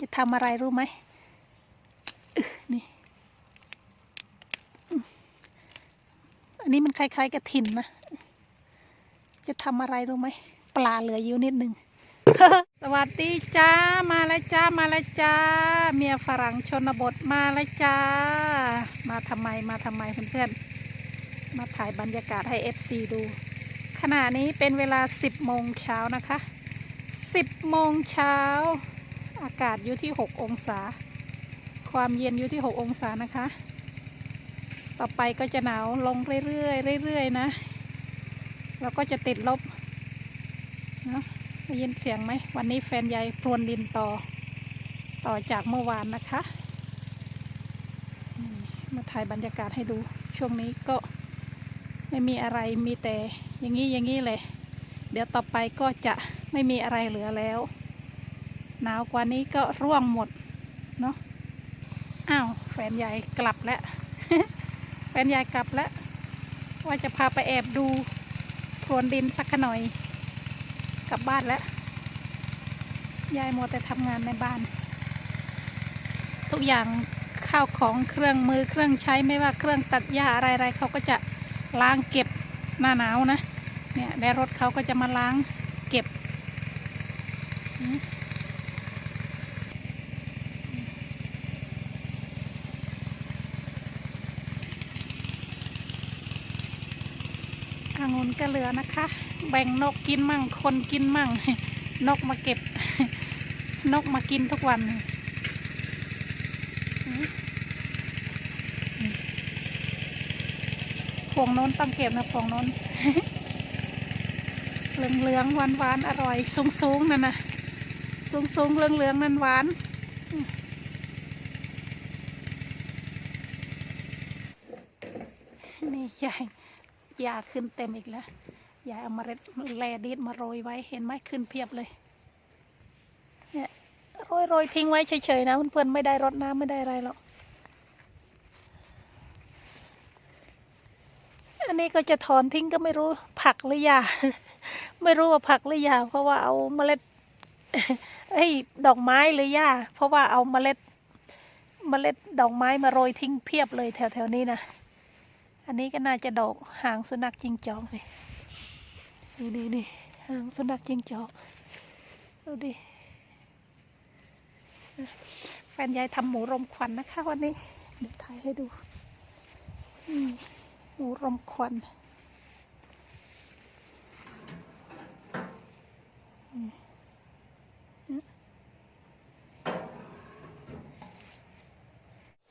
จะทำอะไรรู้ไหมอึนี่ อันนี้มันคล้ายๆกระถินนะ จะทำอะไรรู้ไหม ปลาเหลืออยู่นิดนึง สวัสดีจ้า มาแล้วจ้า มาแล้วจ้า เมียฝรั่งชนบทมาแล้วจ้า มาทำไม มาทำไมเพื่อนๆ มาถ่ายบรรยากาศให้ FC ดู ขณะนี้เป็นเวลา10โมงเช้านะคะ10โมงเช้า อากาศอยู่ที่ 6 องศา ความเย็นอยู่ที่ 6 องศานะคะ ต่อไปก็จะหนาวลงเรื่อยๆเรื่อยๆนะแล้วก็จะติดลบเนาะได้ยินเสียงไหม วันนี้แฟนยายพรวนดินต่อ ต่อจากเมื่อวานนะคะมมาถ่ายบรรยากาศให้ดู ช่วงนี้ก็ไม่มีอะไรมีแต่อย่างนี้อย่างนี้เลย เดี๋ยวต่อไปก็จะไม่มีอะไรเหลือแล้ว หนาวกว่านี้ก็ร่วงหมด เนาะอ้าวแฟนใหญ่กลับแล้ว แฟนใหญ่กลับแล้ว ว่าจะพาไปแอบดูพรวนดินสักหน่อย กลับบ้านแล้ว ยายมัวแต่ทำงานในบ้าน ทุกอย่างข้าวของเครื่องมือเครื่องใช้ไม่ว่าเครื่องตัดหญ้าอะไรๆเขาก็จะล้างเก็บหน้าหนาวนะ เนี่ยในรถเขาก็จะมาล้างเก็บอืม องุ่นก็เหลือนะคะ แบ่งนกกินมั่ง คนกินมั่ง นกมาเก็บ นกมากินทุกวันพวงน้นต้องเก็บนะพวงน้นเหลืองเหลืองหวานหวานๆอร่อย สูงสูงๆนั่นนะสูงสูงๆเหลืองเหลืองๆนั่นหวานนี่ยาย ยาขึ้นเต็มอีกแล้วยายเอามาเร็ดแลดีดมาโรยไว้เห็นไหมขึ้นเพียบเลยเนี่ยโรยโรยทิ้งไว้เฉยๆนะเพื่อนๆไม่ได้รดน้ำไม่ได้อะไรหรอกอันนี้ก็จะถอนทิ้งก็ไม่รู้ผักหรือยา ไม่รู้ว่าผักหรือยาเพราะว่าเอาเมล็ดเอ้ดอกไม้หรือยาเพราะว่าเอาเมล็ดเมล็ดดอกไม้มาโรยทิ้งเพียบเลยแถวๆนี้นะ อันนี้ก็น่าจะดอกหางสุนัขจิงจอกนี่นี่นี่นี่หางสุนัขจิงจอกดูดิแฟนยายทำหมูรมควันนะคะวันนี้เดี๋ยวถ่ายให้ดูหมูรมควันม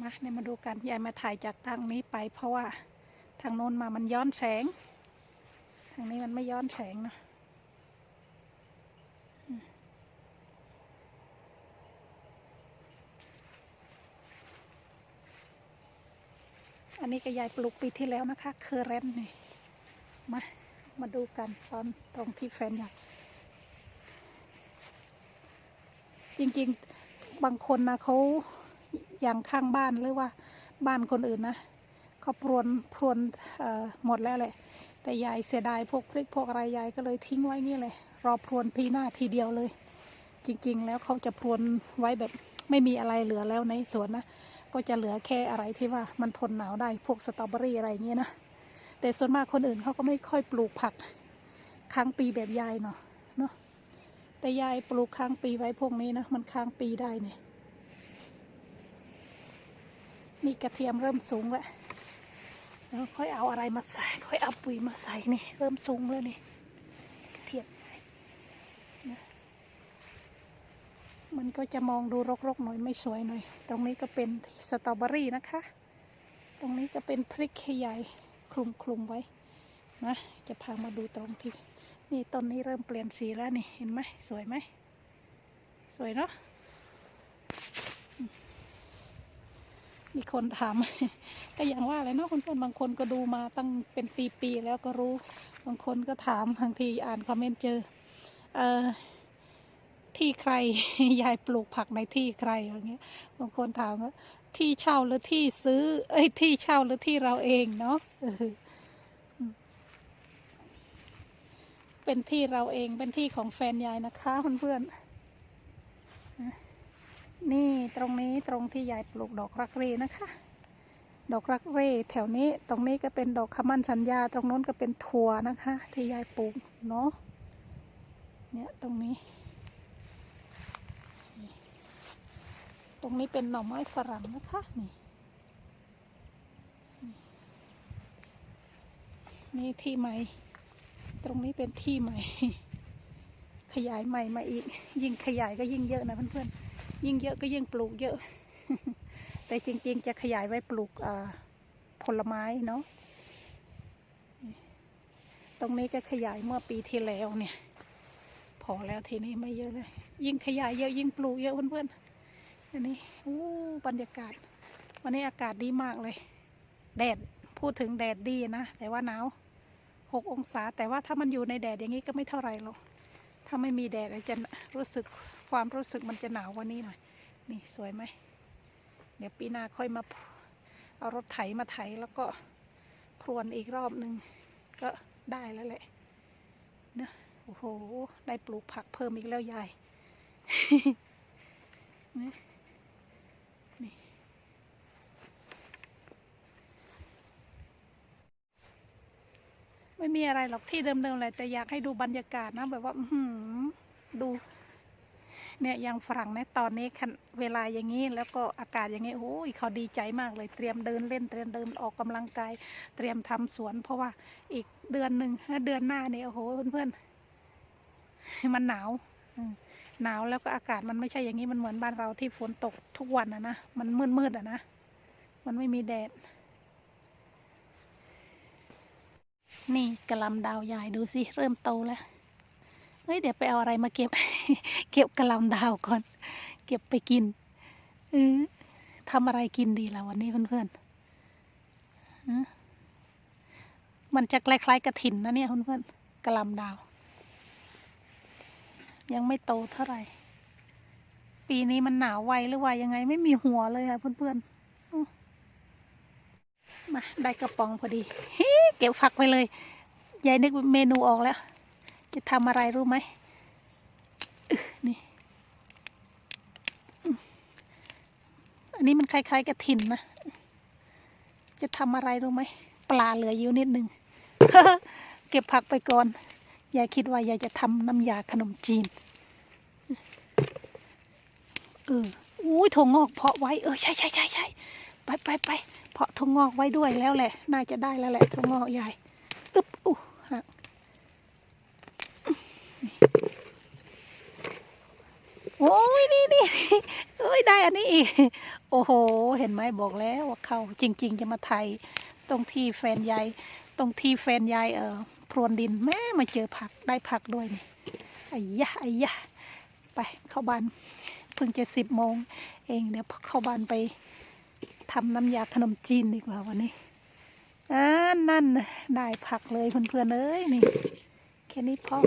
มาเนี่ยมาดูกันยายมาถ่ายจากทางนี้ไปเพราะว่า ทางโน้นมามันย้อนแสง ทางนี้มันไม่ย้อนแสงนะอันนี้ก็ยายปลูกปีที่แล้วนะคะเคอร์เรนนี่ มา มาดูกันตอนตรงที่แฟนอยากจริงๆ บางคนนะเขาอย่างข้างบ้านหรือว่าบ้านคนอื่นนะ เขาพรวนพรวนหมดแล้วแหละแต่ยายเสียดายพวกพริกพวกอะไรยายก็เลยทิ้งไว้นี่เลย รอพรวนพีหน้าทีเดียวเลย จริงๆ แล้วเขาจะพรวนไว้แบบไม่มีอะไรเหลือแล้วในสวนนะก็จะเหลือแค่อะไรที่ว่ามันทนหนาวได้พวกสตรอเบอรี่อะไรเงี้ยนะแต่ส่วนมากคนอื่นเขาก็ไม่ค่อยปลูกผักค้างปีแบบยายเนาะเนาะแต่ยายปลูกค้างปีไว้พวกนี้นะมันค้างปีได้เนี่ยนี่กระเทียมเริ่มสูงแล้ว แล้วค่อยเอาอะไรมาใส่ ค่อยเอาปุ๋ยมาใส่นี่ เริ่มสูงแล้วนี่เทียมนะมันก็จะมองดูรกๆหน่อยไม่สวยหน่อย ตรงนี้ก็เป็นสตรอเบอรี่นะคะ ตรงนี้ก็เป็นพริกใหญ่คลุมคลุมๆไว้นะ จะพามาดูตรงที่ นี่ต้นนี้เริ่มเปลี่ยนสีแล้วนี่ เห็นไหมสวยไหม สวยเนาะอืม มีคนถามก็อย่างว่าเลยเนาะคนเพื่อนๆบางคนก็ดูมาตั้งเป็นปีๆแล้วก็รู้ บางคนก็ถามบางทีอ่านคอมเมนต์เจอ เอ่อที่ใครยายปลูกผักในที่ใครอย่างเงี้ยบางคนถามว่าที่เช่าหรือที่ซื้อ เอ้ยที่เช่าหรือที่เราเองเนาะเป็นที่เราเองเป็นที่ของแฟนยายนะคะเพื่อนๆนนี่ ตรงนี้ตรงที่ยายปลูกดอกรักเรนะคะ ดอกรักเร่แถวนี้ตรงนี้ก็เป็นดอกขมันสัญญา ตรงโน้นก็เป็นถั่วนะคะ ที่ยายปลูกเนาะเนี่ยตรงนี้ ตรงนี้เป็นหน่อไม้ฝรั่งนะคะนี่นี่ที่ใหม่ ตรงนี้เป็นที่ใหม่ ขยายใหม่มาอีก ยิ่งขยายก็ยิ่งเยอะนะเพื่อนๆ ยิ่งเยอะก็ยิ่งปลูกเยอะ แต่จริงๆ จะขยายไว้ปลูกผลไม้เนาะตรงนี้ก็ขยายเมื่อปีที่แล้วเนี่ย พอแล้วทีนี้ไม่เยอะเลย ยิ่งขยายเยอะยิ่งปลูกเยอะเพื่อนๆอันนี้อู้บรรยากาศ วันนี้อากาศดีมากเลย แดดพูดถึงแดดดีนะ แต่ว่าหนาวหกองศา แต่ว่าถ้ามันอยู่ในแดดอย่างนี้ก็ไม่เท่าไรหรอก ถ้าไม่มีแดดจะรู้สึกความรู้สึกมันจะหนาวกว่านี้หน่อย นี่สวยไหม เดี๋ยวปีหน้าค่อยมาเอารถไถมาไถแล้วก็พรวนอีกรอบหนึ่งก็ได้แล้วแหละเนะโอ้โห ได้ปลูกผักเพิ่มอีกแล้วยาย นี่นี่ ไม่มีอะไรหรอกที่เดิมๆแหละแต่อยากให้ดูบรรยากาศนะแบบว่าอื้อหือดู เนี่ยอย่างฝรั่งนี่ยตอนนี้เวลาอย่างนี้แล้วก็อากาศอย่างนี้โอ้ยเขาดีใจมากเลยเตรียมเดินเล่นเตรียมเดินออกกำลังกาย เตรียมทำสวน เพราะว่าอีกเดือนหนึ่งเดือนหน้าเนี่ยโอ้โหเพื่อนๆมันหนาวหนาวแล้วก็อากาศมันไม่ใช่อย่างนี้มันเหมือนบ้านเราที่ฝนตกทุกวันอะนะมันมืดๆอะนะมันไม่มีแดด นี่กระลำดาวยายดูสิเริ่มโตแล้วเฮ้ยเดี๋ยวไปเอาอะไรมาเก็บ เก็บกระลำดาวก่อน เก็บไปกินเออทำอะไรกินดีล่ะวันนี้เพื่อนๆฮะมันจะคล้ายๆกระถินนะเนี่ยเพื่อนๆกระลำดาว ยังไม่โตเท่าไหร่ ปีนี้มันหนาวไวหรือว่ายังไงไม่มีหัวเลยค่ะเพื่อนๆอู้มาได้กระป๋องพอดี เก็บฝักไปเลยยายนึกเมนูออกแล้ว จะทำอะไรรู้ไหมนี่อันนี้มันคล้ายๆกระถินนะ จะทำอะไรรู้ไหมปลาเหลืออยู่นิดนึงเก็บผักไปก่อนยายคิดว่ายายจะทำน้ำยาขนมจีนเอออุ้ยถั่วงอกเพาะไว้ เออใช่ใช่ใช่ใช่ไปไปไปาะถั่วงอกไว้ด้วยแล้วแหละ น่าจะได้แล้วแหละถั่วงอกยายอึ๊บอู้หักโอ้ยนี่นี่เอ้ยได้อันนี้อีก โอ้โห เห็นไหมบอกแล้วว่าเขาจริง ๆ จะมาไทย ตรงที่แฟนยายตรงที่แฟนยายเออพรวนดินแม่มาเจอผักได้ผักด้วยนี่ไอ้ยะไอ้ยะไปเข้าบ้านเพิ่งจะสิบโมงเองเดี๋ยวเข้าบ้านไป ทำน้ำยาขนมจีนดีกว่าวันนี้อ่านั่นได้ผักเลยเพื่อนๆเอ้ยนี่แค่นี้พอ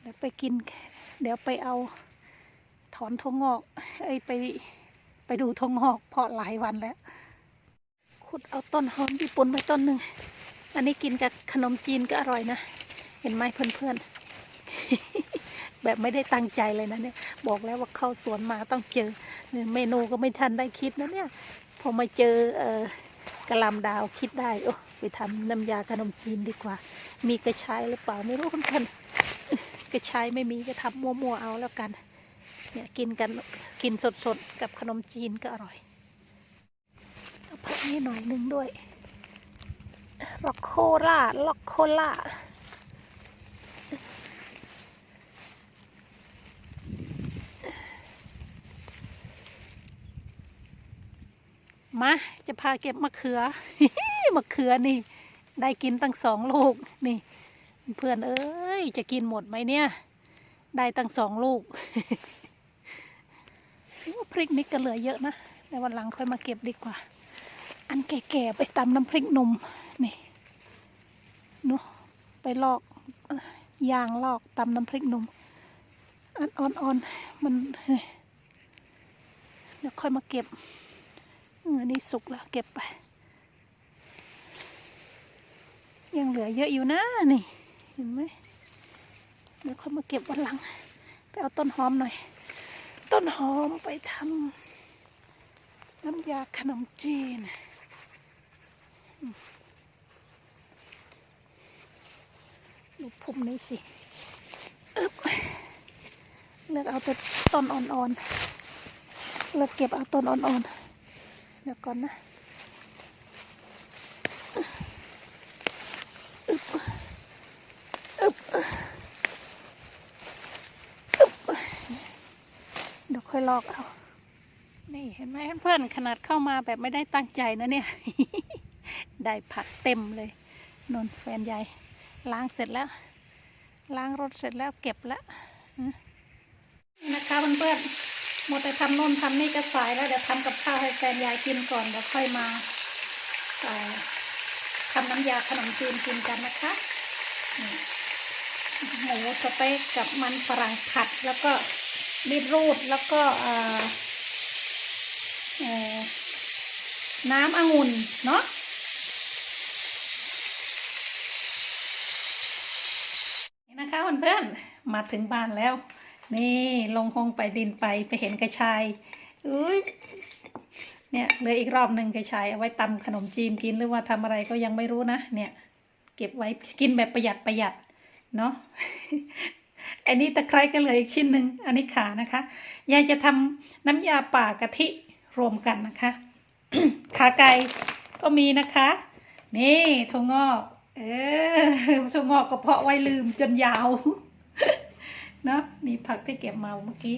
เดี๋ยวไปกิน เดี๋ยวไปเอาถอนทงงอก เอ้ยไปไปดูทงงอกเพาะหลายวันแล้ว ขุดเอาต้นหอมญี่ปุ่นไปต้นหนึ่งอันนี้กินกับขนมจีนก็อร่อยนะ เห็นไหมเพื่อนๆ แบบไม่ได้ตั้งใจเลยนะเนี่ย บอกแล้วว่าเข้าสวนมาต้องเจอเมนูก็ไม่ทันได้คิดนะเนี่ย พอมาเจอเออกระลำดาวคิดได้โอ้ไปทำน้ำยาขนมจีนดีกว่า มีกระชายหรือเปล่าไม่รู้เพื่อนกระชายไม่มีก็ทำมัวๆเอาแล้วกัน เนี่ยกินกันกินสดๆกับขนมจีนก็อร่อยเอาผักนี้หน่อยหนึงด้วยล็อกโคล่าล็อกโคล่า มา จะพาเก็บมะเขือมะเขือนี่ ได้กินตั้งสองลูกนี่ เพื่อนเอ้ย จะกินหมดไหมเนี่ย ได้ตั้งสองลูกพริกนี่ก็เหลือเยอะนะในวันหลังค่อยมาเก็บดีกว่า อันแก่ๆไปตำน้ำพริกนมนี่เนาะไปลอกอยางลอกตำน้ำพริกนมอันอ่อนๆมันเดี๋ยวค่อยมาเก็บ ออนี่สุกแล้วเก็บไป ยังเหลือเยอะอยู่นะนี่เห็นไหมเดี๋ยวค่อยมาเก็บวันหลัง ไปเอาต้นหอมหน่อย ต้นหอมไปทำน้ำยาขนมจีนดูพุ่มนี้สิอึบเลือกเอาแต่ต้นอ่อนๆเลือกเก็บเอาต้นอ่อนๆ เดี๋ยวก่อนนะอึบอึบอึบเดี๋ยวค่อยลอกเอา นี่เห็นไหมเพื่อนขนาดเข้ามาแบบไม่ได้ตั้งใจนะเนี่ย ได้ผักเต็มเลย นนแฟนใหญ่ล้างเสร็จแล้ว ล้างรถเสร็จแล้วเก็บแล้วนี่นะคะเพื่อนๆ หมดแต่ทำโน่นทำนี่จะสายแล้วเดี๋ยวทำกับข้าวให้แฟนยายกินก่อนเดี๋ยวค่อยมาทำน้ำยาขนมจีนกินกันนะคะหมูสเต็กกับมันฝรั่งผัด แล้วก็บีทรูทแล้วก็เอ่อเอ่อน้ำองุ่นเนาะนี่นะคะเพื่อนๆมาถึงบ้านแล้ว นี่ลงห้องไปดินไปไปเห็นกระชายอุ้ยเนี่ยเหลืออีกรอบหนึ่งกระชายเอาไว้ตำขนมจีนกินหรือว่าทำอะไรก็ยังไม่รู้นะเนี่ย เก็บไว้กินแบบประหยัดประหยัดเนาะอันนี้ตะไคร้ก็เหลืออีกชิ้นหนึ่งอันนี้ขานะคะยายจะทำน้ำยาป่ากะทิรวมกันนะคะ ขาไก่ก็มีนะคะ นี่ถั่วงอก เออถั่วงอกกระเพาะไว้ลืมจนยาว เนาะนี่ผักที่เก็บมาเมื่อกี้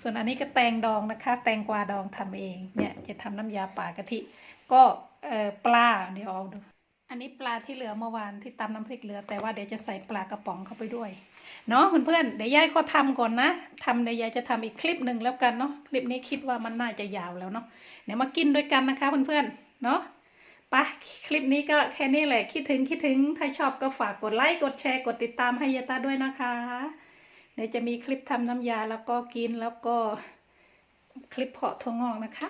ส่วนอันนี้ก็แตงดองนะคะ แตงกวาดองทำเองเนี่ยจะทำน้ำยาป่ากะทิ ก็ปลาเดี๋ยวเอาดูอันนี้ปลาที่เหลือเมื่อวานที่ตำน้ำพริกเหลือ แต่ว่าเดี๋ยวจะใส่ปลากระป๋องเข้าไปด้วยเนาะเพื่อนๆเดี๋ยวยายก็ทำก่อนนะทำเดี๋ยวยายจะทำอีกคลิปหนึ่งแล้วกันเนาะคลิปนี้คิดว่ามันน่าจะยาวแล้วเนาะเดี๋ยวมากินด้วยกันนะคะเพื่อนๆเนาะปะคลิปนี้ก็แค่นี้แหละคิดถึงคิดถึงถ้าชอบก็ฝากกดไลค์กดแชร์กดติดตามให้ยาตาด้วยนะคะ เดี๋ยวจะมีคลิปทำน้ำยาแล้วก็กินแล้วก็คลิปเพาะถั่วงอกนะคะ